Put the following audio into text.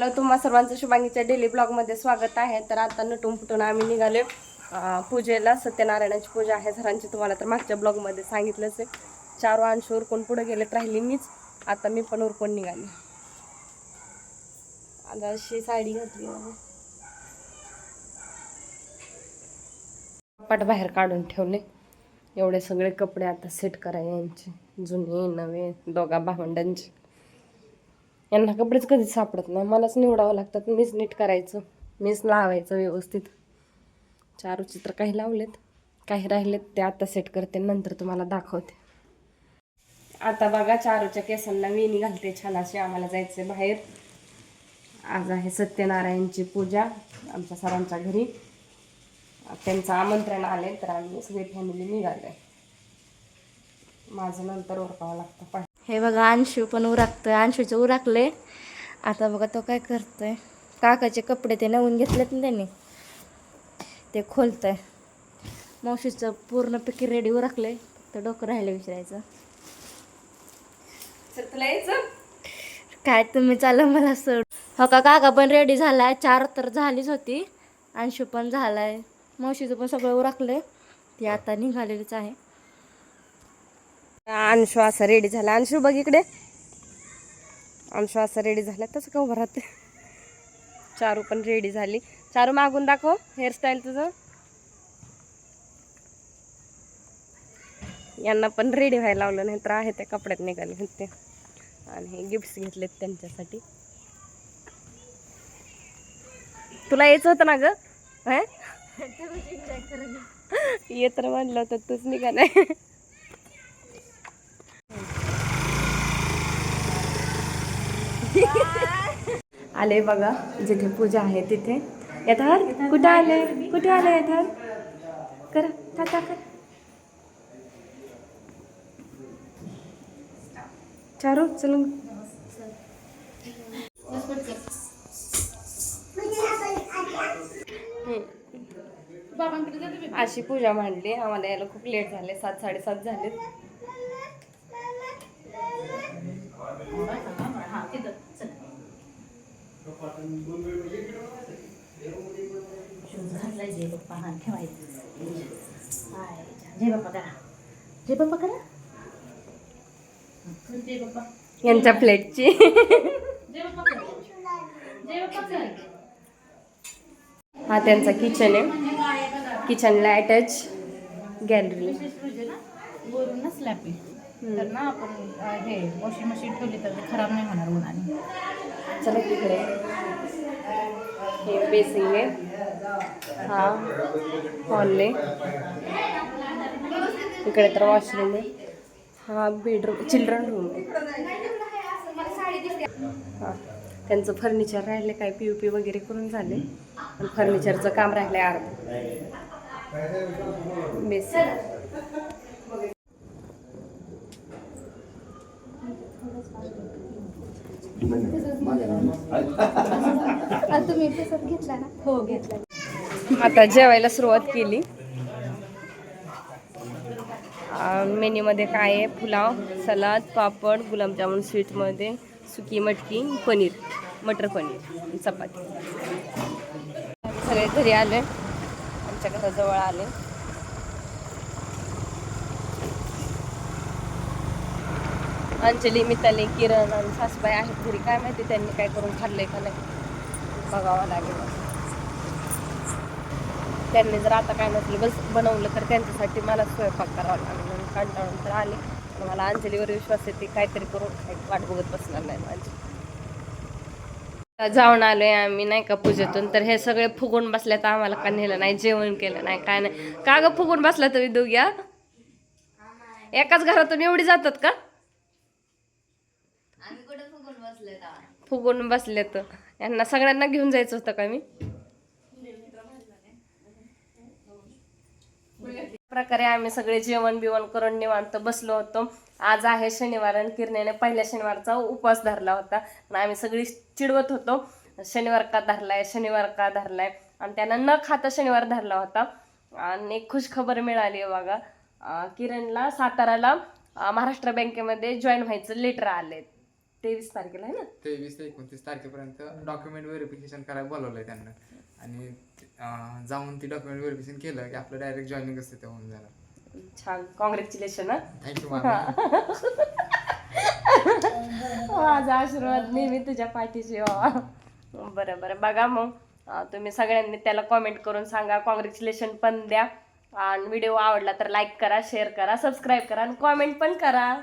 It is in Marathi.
हॅलो तुम्हा सर्वांचं शुभांगीच्या डेली ब्लॉगमध्ये स्वागत आहे. तर आता नटून फुटून आम्ही निघाले पूजेला. सत्यनारायणाची पूजा आहे. सरांची तुम्हाला तर मागच्या ब्लॉगमध्ये सांगितलंच आहे. चार अंश उरकून पुढे गेलेत राहिली मीच. आता मी पण उरकून निघाले. आता अशी साडी घातली आहे. कपाट बाहेर काढून ठेवले. एवढे सगळे कपडे आता सेट करायचे. यांचे जुने नवे दोघा भावंडांचे. यांना कपडेच कधीच सापडत नाही. मलाच निवडावं लागतात. मीच नीट करायचं. मीच लावायचं व्यवस्थित. चारू चित्र काही लावलेत. काही राहिलेत ते आता सेट करते. नंतर तुम्हाला दाखवते. आता बघा चारूच्या केसांना वेणी घालते छान अशी. आम्हाला जायचं बाहेर. आज आहे सत्यनारायणची पूजा आमच्या सरांच्या घरी. त्यांचं आमंत्रण आले तर आम्ही सगळी फॅमिली निघाले माझं नंतर ओरकावं लागतं. हे बघा अंशू पण उराकतोय. अंशूचे उराकले आता बघा तो काय करतोय. काकाचे कपडे ते नवीन घेतलेत ना त्यांनी. ते खोलतोय. मावशीचं पूर्णपैकी रेडी उराकले तर डोकं राहिलं विचारायचं. काय तुम्ही चाललं मला सोड. हो का काका पण रेडी झालाय. चार तर झालीच होती. अंशू पण झालाय. मावशीचं पण सगळं उराकलंय. ती आता निघालेलीच आहे. अंशू असा रेडी झाला. अंशू बघ इकडे. अंशू असा रेडी झाला. तसं का उभं राहते चारू पण रेडी झाली. चारू मागून दाखव हेअरस्टाईल तुझं. यांना पण रेडी व्हायला लावलं नाही तर आहे त्या कपड्यात निघाले होते आणि हे गिफ्ट्स घेतलेत त्यांच्यासाठी. तुला यायचं होतं ना ग? हे? ये तर म्हणलं होतं तूच निघालाय. आले बघा जिथे पूजा आहे तिथे. यथार कुठे आले? कुठे आले यथार करा टाटा कर चारू चल अशी पूजा मांडली. आम्हाला यायला खूप लेट झाले सात साडेसात झाले जय बाप्पा करा जय बाप्पा करा जय बाप्पा यांच्या प्लेटची जय बाप्पा करा जय बाप्पा करा हा त्यांचा किचन आहे. किचनला अटॅच गॅलरी वरूनच म्हणजे स्लॅब तर ना आपण हे वॉशिंग मशीन ठेवली तर खराब नाही होणार उन्हाने चला तिकडे. हे बेसिंग आहे हा हॉल आहे इकडे तर वॉशरूम आहे. हा बेडरूम चिल्ड्रन रूम आहे. हा त्यांचं फर्निचर राहिले काय पी यू पी वगैरे करून झाले. पण फर्निचरचं काम राहिलं आहे अर्ध बेसिंग तुम्ही पेपर घेतला ना? हो घेतला. आता जेवायला सुरुवात केली. मेन्यूमध्ये काय आहे? पुलाव सलाद पापड गुलाबजामुन स्वीटमध्ये सुकी मटकी पनीर मटर पनीर चपाती. सगळे घरी आले. आमच्या घराजवळ आले. अंजली मिताली किरण आणि सासूबाई आहेत घरी. काय माहिती त्यांनी काय करून खाल्लंय का नाही. बघावं लागेल. त्यांनी जर आता काय नसलं बस बनवलं तर त्यांच्यासाठी मला स्वयंपाक करावा लागेल. म्हणून कंटाळून तर आले. पण मला अंजलीवर विश्वास आहे ती काहीतरी करून वाट बघत बसणार नाही माझी. जाऊन आलोय आम्ही नाही का पूजेतून. तर हे सगळे फुगून बसले तर आम्हाला का नेलं नाही जेवण केलं नाही काय नाही. का ग फुगून बसला तुम्ही दोघ्या एकाच घरातून एवढी जातात का? फुगून बसलेत. यांना सगळ्यांना घेऊन जायचं होतं का मी? प्रकारे आम्ही सगळे जेवण बिवण करून निवांत बसलो होतो. आज आहे शनिवार आणि किरण्याने पहिल्या शनिवारचा उपवास धरला होता. आणि आम्ही सगळी चिडवत होतो. शनिवार का धरलाय? शनिवार का धरलाय? आणि त्यांना न खाता शनिवार धरला होता. आणि एक खुश खबर मिळाली आहे बघा. किरणला साताराला महाराष्ट्र बँकेमध्ये जॉईन व्हायचं लेटर आले तेवीस तारखेला आहे ना? तेवीस ते एकोणतीस तारखेपर्यंत डॉक्युमेंट व्हेरिफिकेशन करायला बोलवलंय त्यांना. आणि अं, जाऊन ती डॉक्युमेंट व्हेरिफिकेशन केलं की आपलं डायरेक्ट जॉईनिंग असते ते होऊन जाणार. छान. कॉंग्रॅच्युलेशन थँक्यू मामी माझा आशीर्वाद नेहमी तुझ्या पाठीशी व्हावा. बरं बरं. बघा मग अं, तुम्ही सगळ्यांनी त्याला कॉमेंट करून सांगा. कॉंग्रॅच्युलेशन पण द्या. आणि व्हिडिओ आवडला तर लाईक करा शेअर करा सबस्क्राईब करा आणि कॉमेंट पण करा.